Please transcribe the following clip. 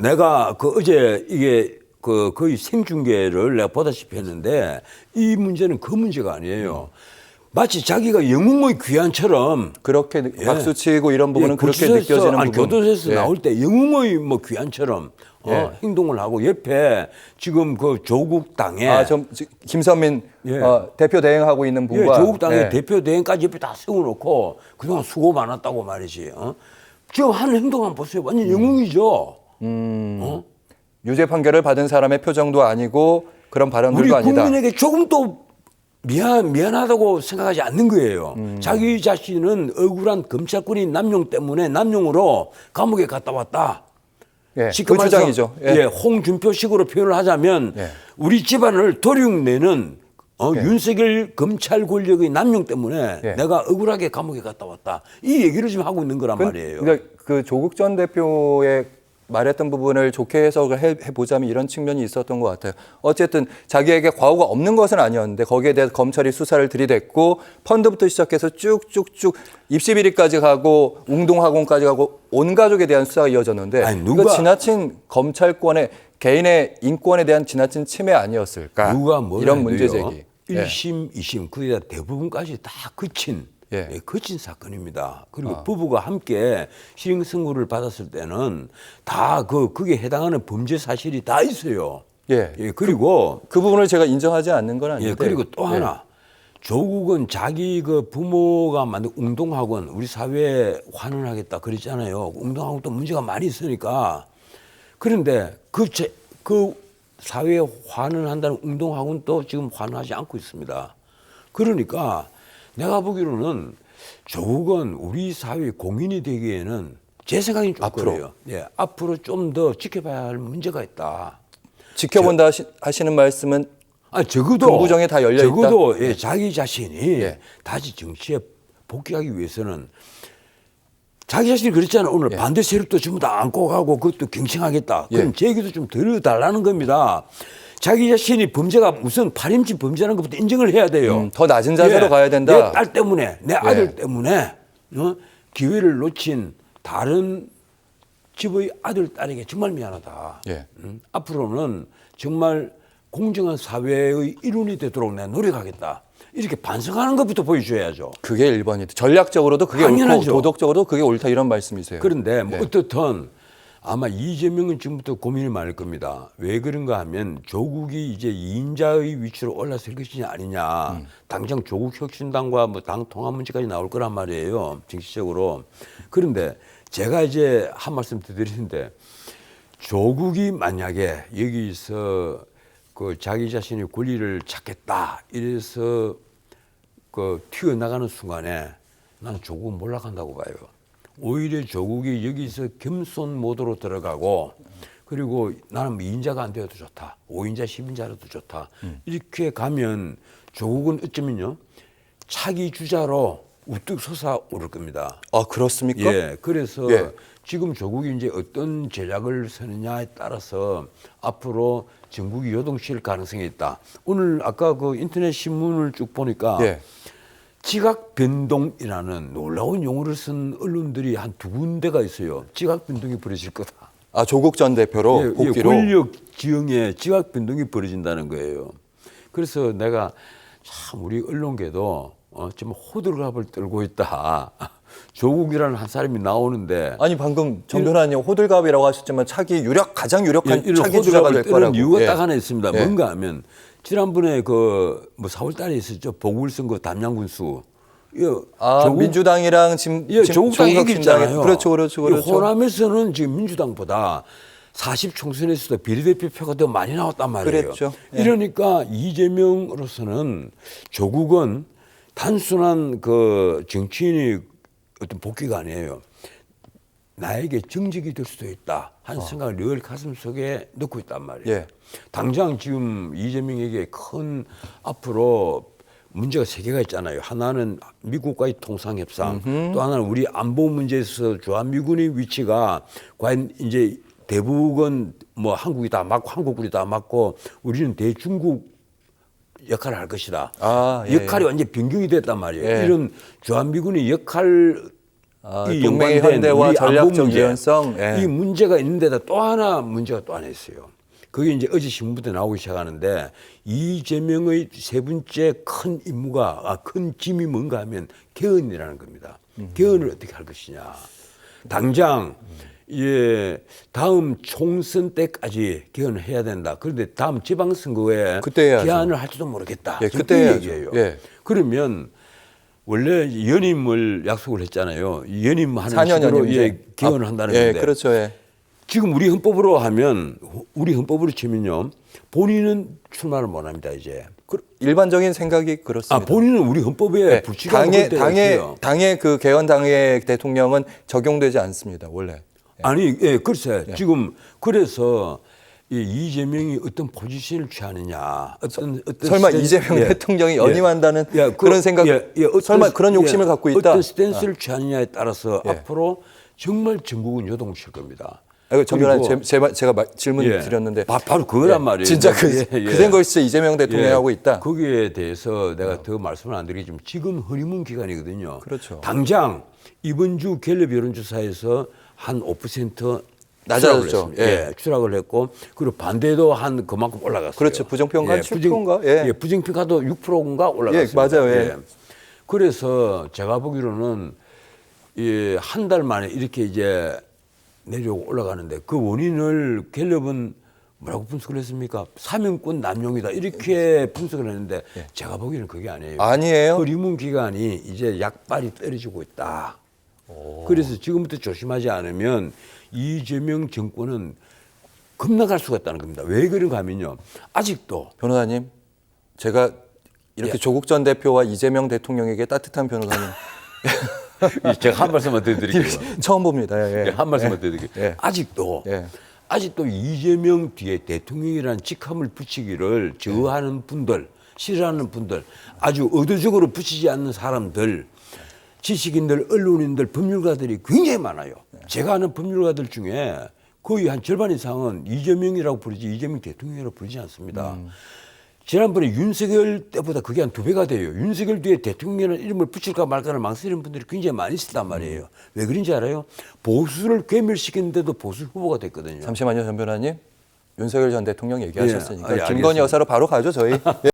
내가 그 어제 이게 그 거의 생중계를 내가 보다시피 했는데 이 문제는 그 문제가 아니에요. 마치 자기가 영웅의 귀환처럼 그렇게 박수 치고 이런 부분은 예, 그렇게 구치소에서, 느껴지는 아니, 부분. 교도소에서 예. 나올 때 영웅의 뭐 귀환처럼 어, 예. 행동을 하고 옆에 지금 그 조국 당에 아, 좀 지- 김선민 예. 어, 대표 대행하고 있는 예, 분과 조국 당의 예. 대표 대행까지 옆에 다 세워놓고 그동안 수고 많았다고 말이지. 어? 지금 하는 행동 한번 보세요. 완전 영웅이죠. 어? 유죄 판결을 받은 사람의 표정도 아니고 그런 발언들도 아니다. 국민에게 조금도 미안 미안하다고 생각하지 않는 거예요. 음. 자기 자신은 억울한 검찰권인 남용 때문에 남용으로 감옥에 갔다 왔다. 예, 지금 그 주장이죠. 예. 예, 홍준표식으로 표현을 하자면 예. 우리 집안을 도륙내는 어, 윤석열 검찰 권력의 남용 때문에 예. 내가 억울하게 감옥에 갔다 왔다. 이 얘기를 지금 하고 있는 거란 말이에요. 그러니까 그 조국 전 대표의 말했던 부분을 좋게 해석을 해, 해보자면 이런 측면이 있었던 것 같아요. 어쨌든 자기에게 과오가 없는 것은 아니었는데 거기에 대해서 검찰이 수사를 들이댔고 펀드부터 시작해서 쭉쭉쭉 입시 비리까지 가고 웅동학원까지 가고 온 가족에 대한 수사가 이어졌는데 아니, 이거 누가- 지나친 검찰권의 개인의 인권에 대한 지나친 침해 아니었을까? 이런. 문제 제기. 예. 1심, 2심 그게 대부분까지 다 그친 예. 예, 그친 사건입니다. 그리고 부부가 함께 실형 선고를 받았을 때는 다 그 그게 해당하는 범죄 사실이 다 있어요. 예. 그리고 그 부분을 제가 인정하지 않는 건 아닌데. 예, 그리고 또 예. 하나. 조국은 자기 그 부모가 만든 웅동학원 우리 사회에 환원하겠다 그랬잖아요. 웅동학원 또 문제가 많이 있으니까. 그런데 그, 제, 그 사회에 환원한다는 웅동학원 또 지금 환원하지 않고 있습니다. 그러니까 내가 보기로는 조국은 우리 사회 공인이 되기에는 제 생각이 좀 앞으로. 그래요. 예, 앞으로 좀 더 지켜봐야 할 문제가 있다. 지켜본다 하시, 하시는 말씀은 아 적어도 정부정에 다 열려 있다? 적어도 예, 자기 자신이 예. 다시 정치에 복귀하기 위해서는 자기 자신이 그랬잖아요. 오늘 예. 반대 세력도 전부 다 안고 가고 그것도 경청하겠다. 그럼 예. 제 얘기도 좀 들어달라는 겁니다. 자기 자신이 범죄가 무슨 파렴치 범죄라는 것부터 인정을 해야 돼요. 음, 더 낮은 자세로 가야 된다. 내 딸 때문에, 내 아들 예. 때문에 어? 기회를 놓친 다른 집의 아들, 딸에게 정말 미안하다. 예. 음, 앞으로는 정말 공정한 사회의 일원이 되도록 내가 노력하겠다. 이렇게 반성하는 것부터 보여줘야죠. 그게 1번이다. 전략적으로도 그게 당연하죠. 옳고 도덕적으로도 그게 옳다 이런 말씀이세요. 그런데 뭐 예. 어떻든 아마 이재명은 지금부터 고민을 많을 겁니다. 왜 그런가 하면 조국이 이제 이인자의 위치로 올라설 것이냐 아니냐. 음. 당장 조국 혁신당과 뭐 당 통합 문제까지 나올 거란 말이에요. 정치적으로. 그런데 제가 이제 한 말씀 드리는데 조국이 만약에 여기서 그 자기 자신의 권리를 찾겠다 이래서 그 튀어나가는 순간에 나는 조국은 몰락한다고 봐요. 오히려 조국이 여기서 겸손 모드로 들어가고 그리고 나는 뭐 인자가 안 되어도 좋다. 오인자십인자라도 좋다. 이렇게 가면 조국은 어쩌면요. 차기 주자로 우뚝 솟아오를 겁니다. 아 그렇습니까? 예. 그래서 예. 지금 조국이 이제 어떤 전략을 쓰느냐에 따라서 앞으로 전국이 요동칠 가능성이 있다. 오늘 아까 그 인터넷 신문을 쭉 보니까 예. 지각 변동이라는 놀라운 용어를 쓴 언론들이 한 두 군데가 있어요. 지각 변동이 벌어질 거다. 아 조국 전 대표로 예, 예, 복귀로 권력 지형에 지각 변동이 벌어진다는 거예요. 그래서 내가 참 우리 언론계도 어, 좀 호들갑을 떨고 있다. 조국이라는 한 사람이 나오는데 아니 방금 정 변호사님 호들갑이라고 하셨지만 차기 유력 가장 유력한 이런 차기 주자가 될 거라고. 이유가 예. 딱 하나 있습니다. 예. 뭔가 하면 지난번에 그 뭐 4월 달에 있었죠 보궐선거 담양군수. 이아 조국- 민주당이랑 지금 예, 지금 조국 당이 조국 이기잖아요. 그렇죠, 그렇죠, 이 그렇죠. 호남에서는 지금 민주당보다 40 총선에서도 비례대표표가 더 많이 나왔단 말이에요. 그랬죠. 예. 이러니까 이재명으로서는 조국은 단순한 그 정치인이 어떤 복귀가 아니에요. 나에게 정직이 될 수도 있다 하는 생각을 늘 가슴 속에 넣고 있단 말이에요. 어. 예. 당장 지금 이재명에게 큰 앞으로 문제가 세 개가 있잖아요. 하나는 미국과의 통상 협상, 또 하나는 우리 안보 문제에서 주한미군의 위치가 과연 이제 대북은 뭐 한국이 다 맞고 한국군이 다 맞고 우리는 대중국 역할을 할 것이다. 아, 예, 역할이 완전 히 변경이 됐단 말이에요. 예. 이런 주한미군의 역할 아, 이 동맹의 현대와 전략적 문제, 유연성, 예. 이 문제가 있는데다 또 하나 문제가 또 하나 있어요. 그게 이제 어제 신문부터 나오기 시작하는데 이재명의 세 번째 큰 임무가 아, 큰 짐이 뭔가 하면 개헌이라는 겁니다. 음. 개헌을 어떻게 할 것이냐. 당장 예 다음 총선 때까지 개헌을 해야 된다. 그런데 다음 지방선거에 그때 해야죠. 개헌을 할지도 모르겠다. 예, 그때 해야죠. 얘기예요. 예. 그러면 원래 연임을 약속을 했잖아요. 연임하는 4년 식으로 연임제. 예, 개헌을 한다는 예, 건데 그렇죠. 예. 지금 우리 헌법으로 하면 우리 헌법으로 치면요 본인은 출마를 못 합니다 이제. 그- 일반적인 생각이 그렇습니다. 아 본인은 우리 헌법에 네, 불치가 당의 때가 당의 있어요. 당의 그 개헌 당의 대통령은 적용되지 않습니다. 원래. 아니 예 글쎄 지금 그래서 이 이재명이 어떤 포지션을 취하느냐 어떤 어떤 설마 스탠스- 이재명 예. 대통령이 예. 연임한다는 예, 그 런 생각, 어떤 설마 스- 그런 욕심을 갖고 있다? 어떤 스탠스를 취하느냐에 따라서 예. 앞으로 정말 전국은 요동칠 겁니다. 아, 정변한 그리고- 제, 가 제가 마- 질문 예. 드렸는데 바, 바로 그거란 예, 말이에요. 진짜 그, 예, 예. 그 생각을 진짜 이재명 대통령이 예, 하고 있다. 거기에 대해서 내가 더 말씀을 안 드리지만 지금 허니문 기간이거든요. 그렇죠. 당장 이번 주 갤럽 여론조사에서 한 5% 낮아졌죠. 추락을. 예. 예, 추락을 했고 그리고 반대도 한 그만큼 올라갔어요. 그렇죠. 부정평가 한 10%인가? 예. 예, 부정평가도 6%인가 올라갔습니다. 예, 맞아요. 예. 그래서 제가 보기로는 이한달 만에 이렇게 이제 내려오고 올라가는데 그 원인을 갤럽은 뭐라고 분석을 했습니까? 사명권 남용이다 이렇게 분석을 했는데 제가 보기에는 그게 아니에요. 예. 아니에요? 허리문 기간이 이제 약발이 떨어지고 있다. 그래서 지금부터 조심하지 않으면 이재명 정권은 급락할 수가 있다는 겁니다. 왜 그런가 하면요. 아직도 변호사님, 제가 이렇게 예. 조국 전 대표와 이재명 대통령에게 따뜻한 변호사님 제가 한 말씀만 더 드릴게요. 처음 봅니다. 예, 예. 예, 한 말씀만 더 드릴게요. 예. 아직도 예. 아직도 이재명 뒤에 대통령이라는 직함을 붙이기를 저하는 분들, 싫어하는 분들, 아주 의도적으로 붙이지 않는 사람들, 지식인들, 언론인들, 법률가들이 굉장히 많아요. 제가 아는 법률가들 중에 거의 한 절반 이상은 이재명이라고 부르지 이재명 대통령이라고 부르지 않습니다. 지난번에 윤석열 때보다 그게 한 두 배가 돼요. 윤석열 뒤에 대통령이라는 이름을 붙일까 말까를 망설이는 분들이 굉장히 많이 있었단 말이에요. 왜 그런지 알아요? 보수를 괴멸시키는데도 보수 후보가 됐거든요. 잠시만요, 전 변호사님. 윤석열 전 대통령 얘기하셨으니까 예, 아, 예, 김건희. 여사로 바로 가죠 저희. 예.